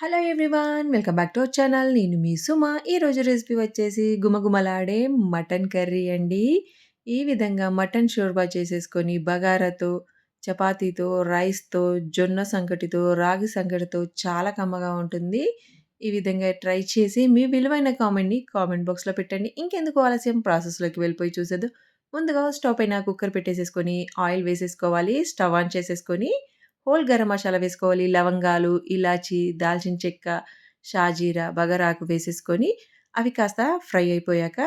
Hello everyone welcome back to our channel నేను మీ సుమ. ఈరోజు రెసిపీ వచ్చేసి గుమగుమలాడే మటన్ కర్రీ అండి. ఈ విధంగా మటన్ షోర్బా చేసేసుకొని బగారాతో చపాతీతో రైస్తో జొన్న సంకటితో రాగి సంకటితో చాలా కమ్మగా ఉంటుంది. ఈ విధంగా ట్రై చేసి మీ విలువైన కామెంట్ని కామెంట్ బాక్స్లో పెట్టండి. ఇంకెందుకు ఆలస్యం? ప్రాసెస్లోకి వెళ్ళిపోయి చూసేది ముందుగా స్టవ్ పైన కుక్కర్ పెట్టేసేసుకొని ఆయిల్ వేసేసుకోవాలి. స్టవ్ ఆన్ చేసేసుకొని హోల్ గరం మసాలా వేసుకోవాలి. లవంగాలు ఇలాచి దాల్చిన చెక్క షాజీరా బగరాకు వేసేసుకొని అవి కాస్త ఫ్రై అయిపోయాక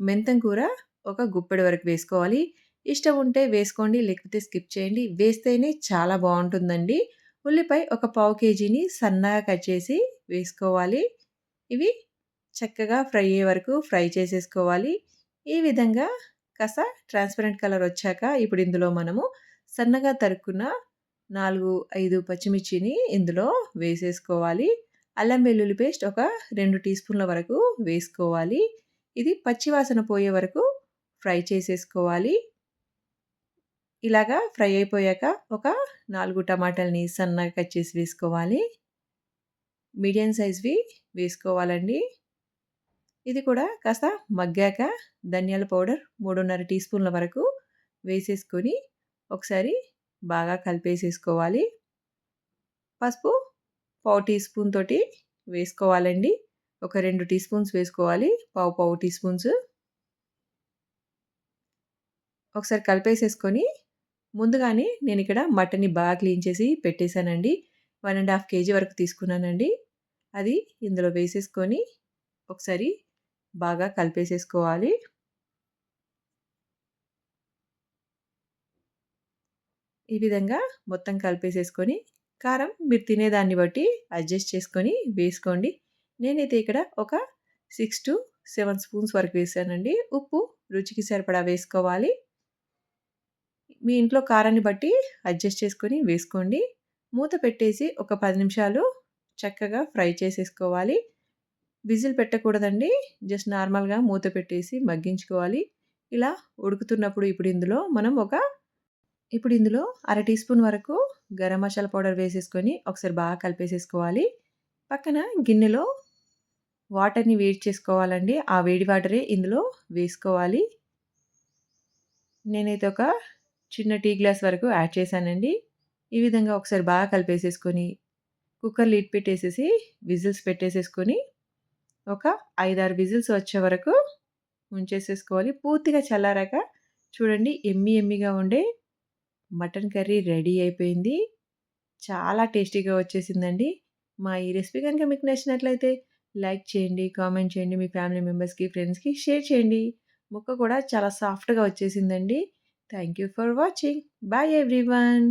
మెంతం కూర ఒక గుప్పెడు వరకు వేసుకోవాలి. ఇష్టం ఉంటే వేసుకోండి లేకపోతే స్కిప్ చేయండి. వేస్తేనే చాలా బాగుంటుందండి. ఉల్లిపాయ ఒక పావు కేజీని సన్నగా కట్ చేసి వేసుకోవాలి. ఇవి చక్కగా ఫ్రై అయ్యే వరకు ఫ్రై చేసేసుకోవాలి. ఈ విధంగా కాస్త ట్రాన్స్పరెంట్ కలర్ వచ్చాక ఇప్పుడు ఇందులో మనము సన్నగా తరుక్కున్న నాలుగు ఐదు పచ్చిమిర్చిని ఇందులో వేసేసుకోవాలి. అల్లం వెల్లుల్లి పేస్ట్ ఒక రెండు టీ స్పూన్ల వరకు వేసుకోవాలి. ఇది పచ్చివాసన పోయే వరకు ఫ్రై చేసేసుకోవాలి. ఇలాగా ఫ్రై అయిపోయాక ఒక నాలుగు టమాటాలని సన్నగా కట్ చేసి వేసుకోవాలి. మీడియం సైజ్వి వేసుకోవాలండి. ఇది కూడా కాస్త మగ్గాక ధనియాల పౌడర్ మూడున్నర టీ స్పూన్ల వరకు వేసేసుకొని ఒకసారి బాగా కలిపేసేసుకోవాలి. పసుపు పావు టీ స్పూన్ తోటి వేసుకోవాలండి. ఒక రెండు టీ స్పూన్స్ వేసుకోవాలి. పావు పావు టీ స్పూన్స్. ఒకసారి కలిపేసేసుకొని ముందుగానే నేను ఇక్కడ మటన్ని బాగా క్లీన్ చేసి పెట్టేశానండి. వన్ అండ్ హాఫ్ కేజీ వరకు తీసుకున్నానండి. అది ఇందులో వేసేసుకొని ఒకసారి బాగా కలిపేసేసుకోవాలి. ఈ విధంగా మొత్తం కలిపేసేసుకొని కారం మీరు తినేదాన్ని బట్టి అడ్జస్ట్ చేసుకొని వేసుకోండి. నేనైతే ఇక్కడ ఒక సిక్స్ టు సెవెన్ స్పూన్స్ వరకు వేసానండి. ఉప్పు రుచికి సరిపడా వేసుకోవాలి. మీ ఇంట్లో కారాన్ని బట్టి అడ్జస్ట్ చేసుకొని వేసుకోండి. మూత పెట్టేసి ఒక పది నిమిషాలు చక్కగా ఫ్రై చేసేసుకోవాలి. విజిల్ పెట్టకూడదండి. జస్ట్ నార్మల్గా మూత పెట్టేసి మగ్గించుకోవాలి. ఇలా ఉడుకుతున్నప్పుడు ఇప్పుడు ఇందులో మనం ఒక ఇప్పుడు ఇందులో అర టీ స్పూన్ వరకు గరం మసాలా పౌడర్ వేసేసుకొని ఒకసారి బాగా కలిపేసేసుకోవాలి. పక్కన గిన్నెలో వాటర్ని వేడి చేసుకోవాలండి. ఆ వేడి వాటరే ఇందులో వేసుకోవాలి. నేనైతే ఒక చిన్న టీ గ్లాస్ వరకు యాడ్ చేశానండి. ఈ విధంగా ఒకసారి బాగా కలిపేసేసుకొని కుక్కర్ లీడ్ పెట్టేసేసి విజిల్స్ పెట్టేసేసుకొని ఒక ఐదారు విజిల్స్ వచ్చే వరకు ఉంచేసేసుకోవాలి. పూర్తిగా చల్లారాక చూడండి ఎమ్మి ఎమ్మిగా ఉండే మటన్ కర్రీ రెడీ అయిపోయింది. చాలా టేస్టీగా వచ్చేసిందండి. మా ఈ రెసిపీ కనుక మీకు నచ్చినట్లయితే లైక్ చేయండి కామెంట్ చేయండి మీ ఫ్యామిలీ మెంబర్స్కి ఫ్రెండ్స్కి షేర్ చేయండి. ముక్క కూడా చాలా సాఫ్ట్గా వచ్చేసిందండి. Thank you for watching. Bye everyone.